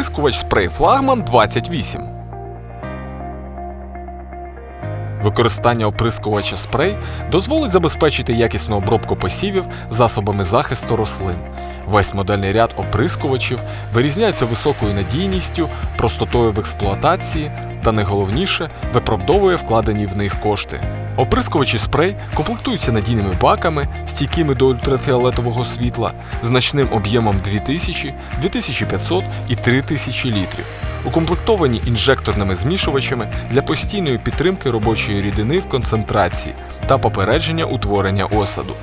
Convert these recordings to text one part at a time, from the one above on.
Оприскувач спрей флагман 28. Використання оприскувача спрей дозволить забезпечити якісну обробку посівів засобами захисту рослин. Весь модельний ряд оприскувачів вирізняється високою надійністю, простотою в експлуатації та найголовніше виправдовує вкладені в них кошти. Оприскувачі спрей комплектуються надійними баками, стійкими до ультрафіолетового світла, значним об'ємом 2000, 2500 і 3000 літрів, укомплектовані інжекторними змішувачами для постійної підтримки робочої рідини в концентрації та попередження утворення осаду.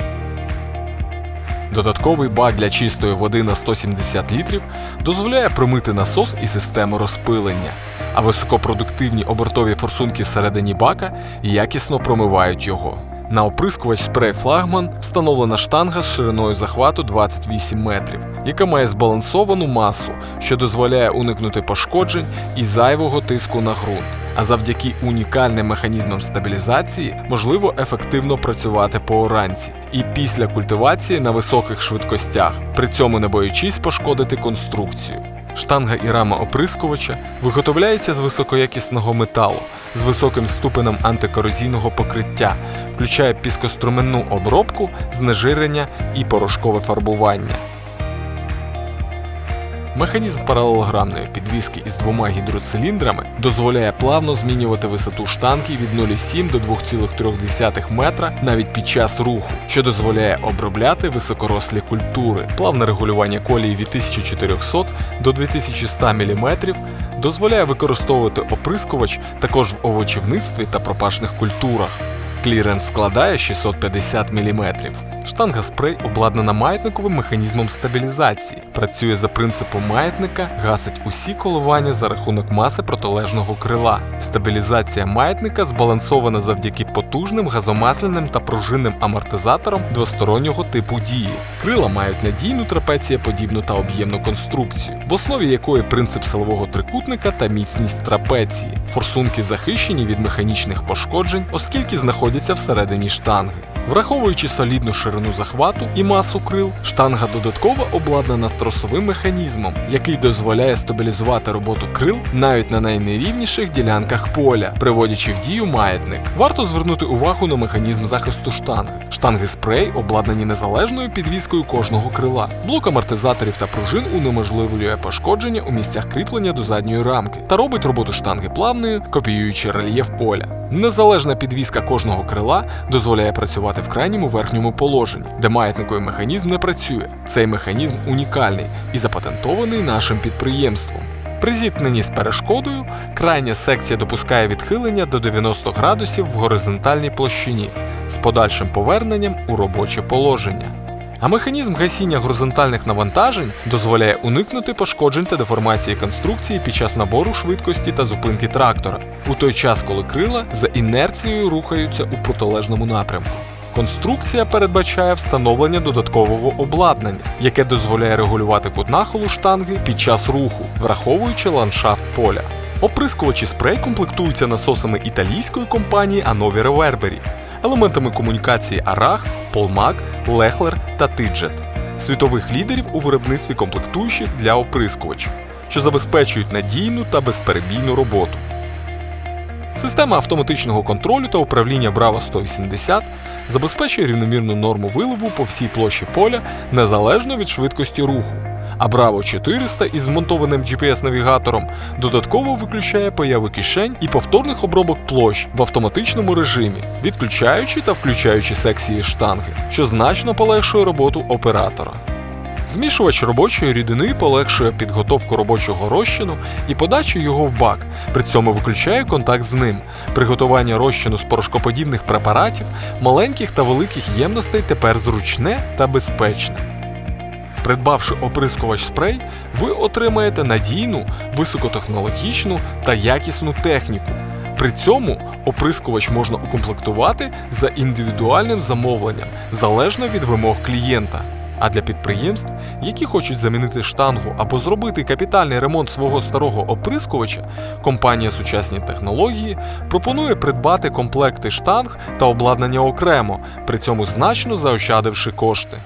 Додатковий бак для чистої води на 170 літрів дозволяє промити насос і систему розпилення, а високопродуктивні обертові форсунки всередині бака якісно промивають його. На оприскувач спрей флагман встановлена штанга з шириною захвату 28 метрів, яка має збалансовану масу, що дозволяє уникнути пошкоджень і зайвого тиску на ґрунт. А завдяки унікальним механізмам стабілізації можливо ефективно працювати по оранці і після культивації на високих швидкостях, при цьому не боючись пошкодити конструкцію. Штанга і рама оприскувача виготовляється з високоякісного металу з високим ступенем антикорозійного покриття, включає піскоструменну обробку, знежирення і порошкове фарбування. Механізм паралелограмної підвіски із двома гідроциліндрами дозволяє плавно змінювати висоту штанги від 0,7 до 2,3 метра навіть під час руху, що дозволяє обробляти високорослі культури. Плавне регулювання колії від 1400 до 2100 мм дозволяє використовувати оприскувач також в овочівництві та пропашних культурах. Кліренс складає 650 мм. Штанга спрей обладнана маятниковим механізмом стабілізації. Працює за принципом маятника, гасить усі коливання за рахунок маси протилежного крила. Стабілізація маятника збалансована завдяки потужним газомасляним та пружинним амортизаторам двостороннього типу дії. Крила мають надійну трапецієподібну та об'ємну конструкцію, в основі якої принцип силового трикутника та міцність трапеції. Форсунки захищені від механічних пошкоджень, оскільки знаходяться всередині штанги. Враховуючи солідну ширину захвату і масу крил, штанга додатково обладнана тросовим механізмом, який дозволяє стабілізувати роботу крил навіть на найнерівніших ділянках поля, приводячи в дію маятник. Варто звернути увагу на механізм захисту штанги. Штанги спрей обладнані незалежною підвіскою кожного крила. Блок амортизаторів та пружин унеможливлює пошкодження у місцях кріплення до задньої рамки та робить роботу штанги плавною, копіюючи рельєф поля. Незалежна підвіска кожного крила дозволяє працювати в крайньому верхньому положенні, де маятниковий механізм не працює. Цей механізм унікальний і запатентований нашим підприємством. При зіткненні з перешкодою крайня секція допускає відхилення до 90 градусів в горизонтальній площині з подальшим поверненням у робоче положення. А механізм гасіння горизонтальних навантажень дозволяє уникнути пошкоджень та деформації конструкції під час набору швидкості та зупинки трактора, у той час, коли крила за інерцією рухаються у протилежному напрямку. Конструкція передбачає встановлення додаткового обладнання, яке дозволяє регулювати кут нахилу штанги під час руху, враховуючи ландшафт поля. Оприскувачі спрей комплектуються насосами італійської компанії Anovi Reverberi, елементами комунікації Arach, Polmac, Lechler та Tidjet, світових лідерів у виробництві комплектуючих для оприскувачів, що забезпечують надійну та безперебійну роботу. Система автоматичного контролю та управління Bravo 180 забезпечує рівномірну норму виливу по всій площі поля незалежно від швидкості руху. А Bravo 400 із змонтованим GPS-навігатором додатково виключає появи кишень і повторних обробок площ в автоматичному режимі, відключаючи та включаючи секції штанги, що значно полегшує роботу оператора. Змішувач робочої рідини полегшує підготовку робочого розчину і подачу його в бак, при цьому виключає контакт з ним. Приготування розчину з порошкоподібних препаратів, маленьких та великих ємностей тепер зручне та безпечне. Придбавши оприскувач спрей, ви отримаєте надійну, високотехнологічну та якісну техніку. При цьому оприскувач можна укомплектувати за індивідуальним замовленням залежно від вимог клієнта. А для підприємств, які хочуть замінити штангу або зробити капітальний ремонт свого старого оприскувача, компанія Сучасні технології пропонує придбати комплекти штанг та обладнання окремо, при цьому значно заощадивши кошти.